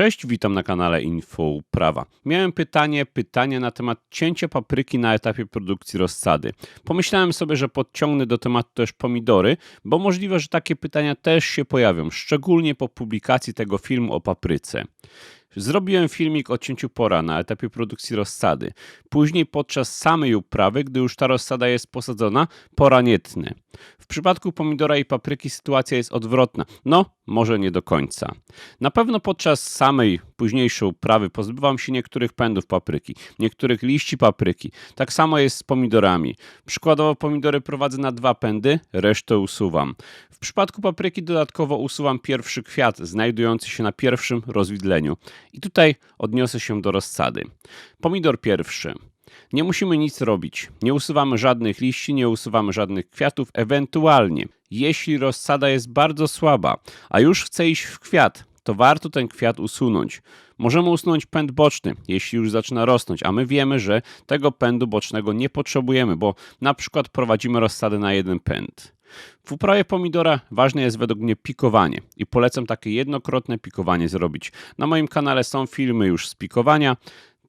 Cześć, witam na kanale Info Uprawa. Miałem pytanie, pytanie na temat cięcia papryki na etapie produkcji rozsady. Pomyślałem sobie, że podciągnę do tematu też pomidory, bo możliwe, że takie pytania też się pojawią, szczególnie po publikacji tego filmu o papryce. Zrobiłem filmik o cięciu pora na etapie produkcji rozsady. Później podczas samej uprawy, gdy już ta rozsada jest posadzona, pora nie tnę. W przypadku pomidora i papryki sytuacja jest odwrotna. No, może nie do końca. Na pewno podczas samej późniejszej uprawy pozbywam się niektórych pędów papryki, niektórych liści papryki. Tak samo jest z pomidorami. Przykładowo pomidory prowadzę na dwa pędy, resztę usuwam. W przypadku papryki dodatkowo usuwam pierwszy kwiat znajdujący się na pierwszym rozwidleniu. I tutaj odniosę się do rozsady. Pomidor pierwszy. Nie musimy nic robić. Nie usuwamy żadnych liści, nie usuwamy żadnych kwiatów. Ewentualnie, jeśli rozsada jest bardzo słaba, a już chce iść w kwiat, to warto ten kwiat usunąć. Możemy usunąć pęd boczny, jeśli już zaczyna rosnąć, a my wiemy, że tego pędu bocznego nie potrzebujemy, bo na przykład prowadzimy rozsadę na jeden pęd. W uprawie pomidora ważne jest według mnie pikowanie i polecam takie jednokrotne pikowanie zrobić. Na moim kanale są filmy już z pikowania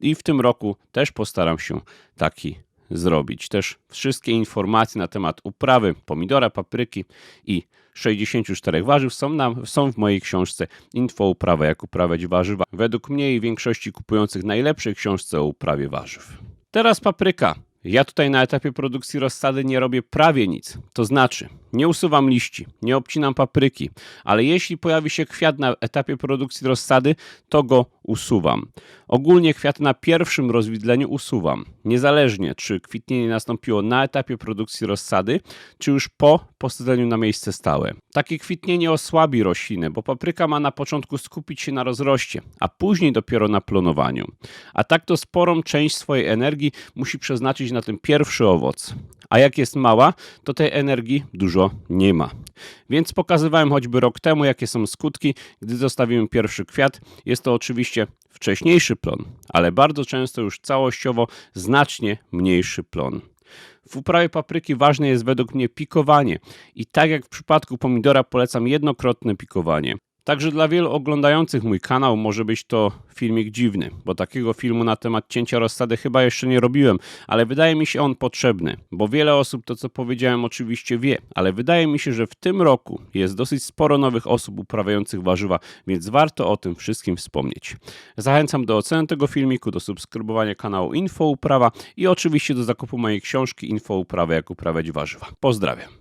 i w tym roku też postaram się taki zrobić. Też wszystkie informacje na temat uprawy pomidora, papryki i 64 warzyw są, na, są w mojej książce Info uprawa jak uprawiać warzywa. Według mnie i większości kupujących najlepszej książce o uprawie warzyw. Teraz papryka. Ja tutaj na etapie produkcji rozsady nie robię prawie nic. To znaczy, nie usuwam liści, nie obcinam papryki, ale jeśli pojawi się kwiat na etapie produkcji rozsady, to go usuwam. Ogólnie kwiaty na pierwszym rozwidleniu usuwam, niezależnie czy kwitnienie nastąpiło na etapie produkcji rozsady, czy już po posadzeniu na miejsce stałe. Takie kwitnienie osłabi roślinę, bo papryka ma na początku skupić się na rozroście, a później dopiero na plonowaniu. A tak to sporą część swojej energii musi przeznaczyć na ten pierwszy owoc. A jak jest mała, to tej energii dużo nie ma. Więc pokazywałem choćby rok temu, jakie są skutki, gdy zostawimy pierwszy kwiat. Jest to oczywiście wcześniejszy plon, ale bardzo często już całościowo znacznie mniejszy plon. W uprawie papryki ważne jest według mnie pikowanie i tak jak w przypadku pomidora polecam jednokrotne pikowanie. Także dla wielu oglądających mój kanał może być to filmik dziwny, bo takiego filmu na temat cięcia rozsady chyba jeszcze nie robiłem, ale wydaje mi się on potrzebny, bo wiele osób to co powiedziałem oczywiście wie, ale wydaje mi się, że w tym roku jest dosyć sporo nowych osób uprawiających warzywa, więc warto o tym wszystkim wspomnieć. Zachęcam do oceny tego filmiku, do subskrybowania kanału Info Uprawa i oczywiście do zakupu mojej książki Info Uprawa jak uprawiać warzywa. Pozdrawiam.